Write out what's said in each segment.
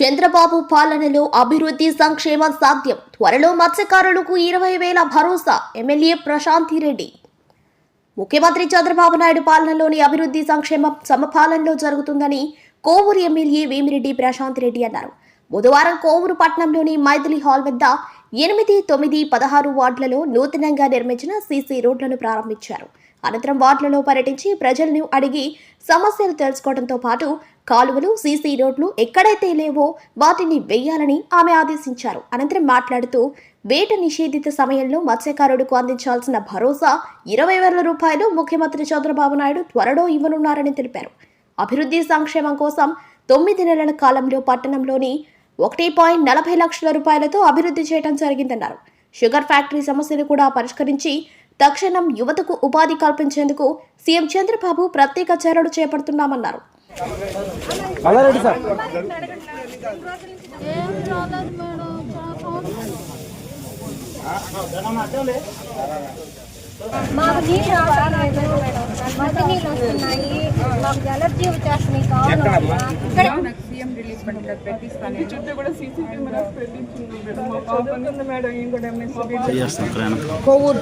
చంద్రబాబు పాలనలో అభివృద్ధి సంక్షేమం సాధ్యం. త్వరలో మత్స్యకారులకు ఇరవై వేల భరోసా. ఎమ్మెల్యే ప్రశాంతి రెడ్డి. ముఖ్యమంత్రి చంద్రబాబు నాయుడు పాలనలోని అభివృద్ధి సంక్షేమం సమపాలనలో జరుగుతుందని కోవూరు ఎమ్మెల్యే వేమిరెడ్డి ప్రశాంత్ రెడ్డి అన్నారు. బుధవారం కోవూరు పట్టణంలోని మైథిలి హాల్ వద్ద ఎనిమిది తొమ్మిది పదహారు వార్డులలో నూతనంగా నిర్మించిన సీసీ రోడ్లను ప్రారంభించారు. అనంతరం వార్డులలో పర్యటించి ప్రజలను అడిగి సమస్యలు తెలుసుకోవడంతో పాటు కాలువలు సీసీ రోడ్లు ఎక్కడైతే లేవో వాటిని వేయాలని ఆమె ఆదేశించారు. అనంతరం మాట్లాడుతూ వేట నిషేధిత సమయంలో మత్స్యకారుడికి అందించాల్సిన భరోసా ఇరవై వేల రూపాయలు ముఖ్యమంత్రి చంద్రబాబు నాయుడు త్వరలో ఇవ్వనున్నారని తెలిపారు. అభివృద్ధి సంక్షేమం కోసం తొమ్మిది నెలల కాలంలో పట్టణంలోని ఒకటి పాయింట్ నలభై లక్షల రూపాయలతో అభివృద్ధి చేయడం జరిగిందన్నారు. షుగర్ ఫ్యాక్టరీ సమస్యను కూడా పరిష్కరించి తక్షణం యువతకు ఉపాధి కల్పించేందుకు సీఎం చంద్రబాబు ప్రత్యేక చర్యలు చేపడుతున్నామన్నారు. మేడం. మాకు నీళ్ళు రావట్లేదు. మట్టి నీళ్ళు వస్తున్నాయి. మాకు ఎలర్జీ వచ్చేస్తున్నాయి కావాలి ఇక్కడ సీఎం రిలీఫ్ ఫండ్లో పెట్టిస్తాను చుట్టూ కూడా సీసీ కెమెరాస్ పెట్టించున్నాం మేడం.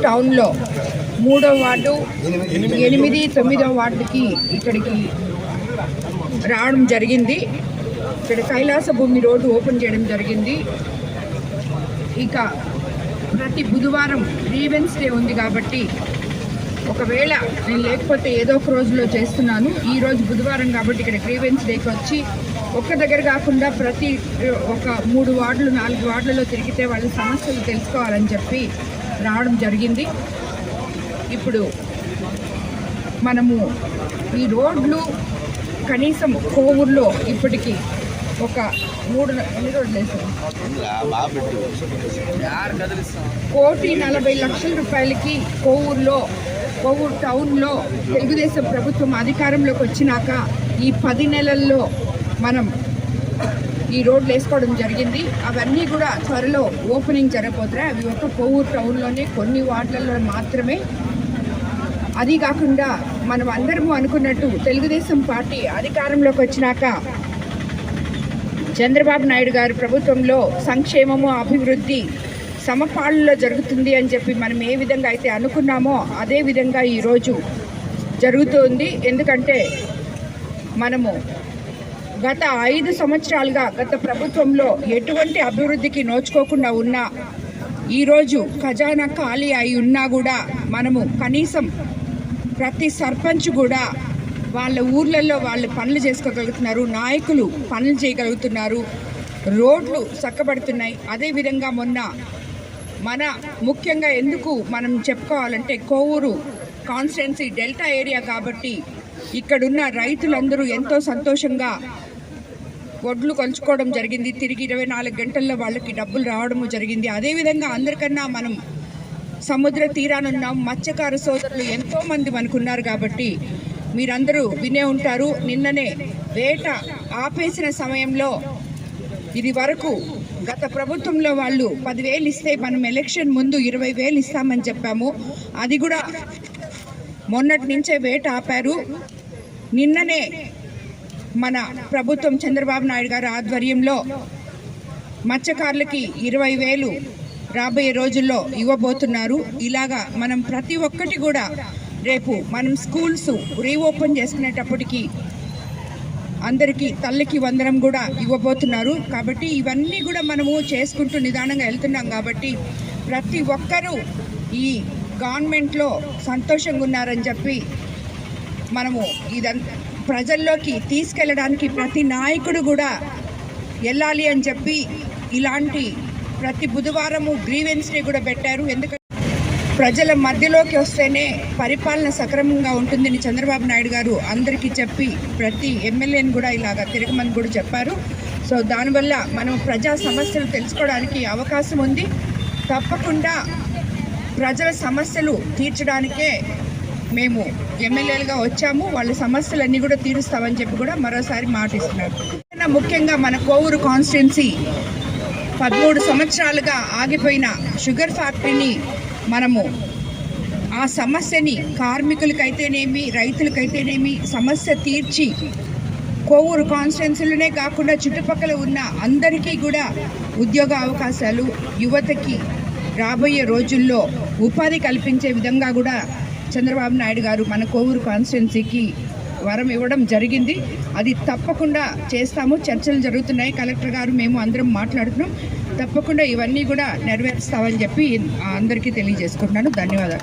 టౌన్లో మూడో వార్డు ఎనిమిది తొమ్మిదో వార్డుకి ఇక్కడికి రావడం జరిగింది. ఇక్కడ కైలాస భూమి రోడ్డు ఓపెన్ చేయడం జరిగింది. ఇక ప్రతి బుధవారం గ్రీవెన్స్ డే ఉంది కాబట్టి ఒకవేళ నేను లేకపోతే ఏదో ఒక రోజులో చేస్తున్నాను. ఈ రోజు బుధవారం కాబట్టి ఇక్కడ గ్రీవెన్స్ డేకి వచ్చి ఒక్క దగ్గర కాకుండా ప్రతి ఒక మూడు వార్డులు నాలుగు వార్డులలో తిరిగితే వాళ్ళ సమస్యలు తెలుసుకోవాలని చెప్పి రావడం జరిగింది. ఇప్పుడు మనము ఈ రోడ్లు కనీసం కోవూరులో ఇప్పటికీ ఒక మూడు ఎన్ని రోడ్లు వేసాం కోటి నలభై లక్షల రూపాయలకి కోవూరులో కోవూరు టౌన్లో తెలుగుదేశం ప్రభుత్వం అధికారంలోకి వచ్చినాక ఈ పది నెలల్లో మనం ఈ రోడ్లు వేసుకోవడం జరిగింది. అవన్నీ కూడా త్వరలో ఓపెనింగ్ జరగబోతున్నాయి. అవి ఒక కోవూరు టౌన్లోనే కొన్ని వార్డులలో మాత్రమే. అది కాకుండా మనం అందరము అనుకున్నట్టు తెలుగుదేశం పార్టీ అధికారంలోకి వచ్చినాక చంద్రబాబు నాయుడు గారి ప్రభుత్వంలో సంక్షేమము అభివృద్ధి సమపాళ్ళలో జరుగుతుంది అని చెప్పి మనం ఏ విధంగా అయితే అనుకున్నామో అదే విధంగా ఈరోజు జరుగుతుంది. ఎందుకంటే మనము గత ఐదు సంవత్సరాలుగా గత ప్రభుత్వంలో ఎటువంటి అభివృద్ధికి నోచుకోకుండా ఉన్నా ఈరోజు ఖజానా ఖాళీ అయి ఉన్నా కూడా మనము కనీసం ప్రతి సర్పంచ్ కూడా వాళ్ళ ఊర్లలో వాళ్ళు పనులు చేసుకోగలుగుతున్నారు నాయకులు పనులు చేయగలుగుతున్నారు రోడ్లు చక్కబడుతున్నాయి. అదేవిధంగా మొన్న మన ముఖ్యంగా ఎందుకు మనం చెప్పుకోవాలంటే కోవూరు కాన్స్టిట్యున్సీ డెల్టా ఏరియా కాబట్టి ఇక్కడున్న రైతులందరూ ఎంతో సంతోషంగా వడ్లు కొలుచుకోవడం జరిగింది. తిరిగి ఇరవై నాలుగు గంటల్లో వాళ్ళకి డబ్బులు రావడము జరిగింది. అదేవిధంగా అందరికన్నా మనం సముద్ర తీరానున్నాం. మత్స్యకార సోదరులు ఎంతోమంది మనకున్నారు కాబట్టి మీరందరూ వినే ఉంటారు. నిన్ననే వేట ఆపేసిన సమయంలో ఇది వరకు గత ప్రభుత్వంలో వాళ్ళు పదివేలు ఇస్తే మనం ఎలక్షన్ ముందు ఇరవై వేలు ఇస్తామని చెప్పాము. అది కూడా మొన్నటి నుంచే వేట ఆపారు. నిన్ననే మన ప్రభుత్వం చంద్రబాబు నాయుడు గారి ఆధ్వర్యంలో మత్స్యకారులకి ఇరవై వేలు రాబోయే రోజుల్లో ఇవ్వబోతున్నారు. ఇలాగా మనం ప్రతి ఒక్కటి కూడా రేపు మనం స్కూల్స్ రీఓపెన్ చేసుకునేటప్పటికి అందరికీ తల్లికి వందనం కూడా ఇవ్వబోతున్నారు. కాబట్టి ఇవన్నీ కూడా మనము చేసుకుంటూ నిదానంగా వెళ్తున్నాం కాబట్టి ప్రతి ఒక్కరూ ఈ గవర్నమెంట్లో సంతోషంగా ఉన్నారని చెప్పి మనము ఇదంతా ప్రజల్లోకి తీసుకెళ్ళడానికి ప్రతి నాయకుడు కూడా వెళ్ళాలి అని చెప్పి ఇలాంటి ప్రతి బుధవారము గ్రీవెన్స్ డే కూడా పెట్టారు. ఎందుకంటే ప్రజల మధ్యలోకి వస్తేనే పరిపాలన సక్రమంగా ఉంటుందని చంద్రబాబు నాయుడు గారు అందరికీ చెప్పి ప్రతి ఎమ్మెల్యేని కూడా ఇలాగ తిరగమని కూడా చెప్పారు. సో దానివల్ల మనం ప్రజా సమస్యలు తెలుసుకోవడానికి అవకాశం ఉంది. తప్పకుండా ప్రజల సమస్యలు తీర్చడానికే మేము ఎమ్మెల్యేలుగా వచ్చాము. వాళ్ళ సమస్యలన్నీ కూడా తీరుస్తామని చెప్పి కూడా మరోసారి మాటిస్తున్నారు. ముఖ్యంగా మన కోవూరు కాన్స్టిట్యున్సీ పదమూడు సంవత్సరాలుగా ఆగిపోయిన షుగర్ ఫ్యాక్టరీని మనము ఆ సమస్యని కార్మికులకైతేనేమి రైతులకైతేనేమి సమస్య తీర్చి కోవూరు కాన్స్టిట్యున్సీలోనే కాకుండా చుట్టుపక్కల ఉన్న అందరికీ కూడా ఉద్యోగ అవకాశాలు యువతకి రాబోయే రోజుల్లో ఉపాధి కల్పించే విధంగా కూడా చంద్రబాబు నాయుడు గారు మన కోవూరు కాన్స్టిట్యున్సీకి వరం ఇవ్వడం జరిగింది. అది తప్పకుండా చేస్తాము. చర్చలు జరుగుతున్నాయి. కలెక్టర్ గారు మేము అందరం మాట్లాడుతున్నాం. తప్పకుండా ఇవన్నీ కూడా నెరవేరుస్తామని చెప్పి అందరికీ తెలియజేసుకుంటున్నాను. ధన్యవాదాలు.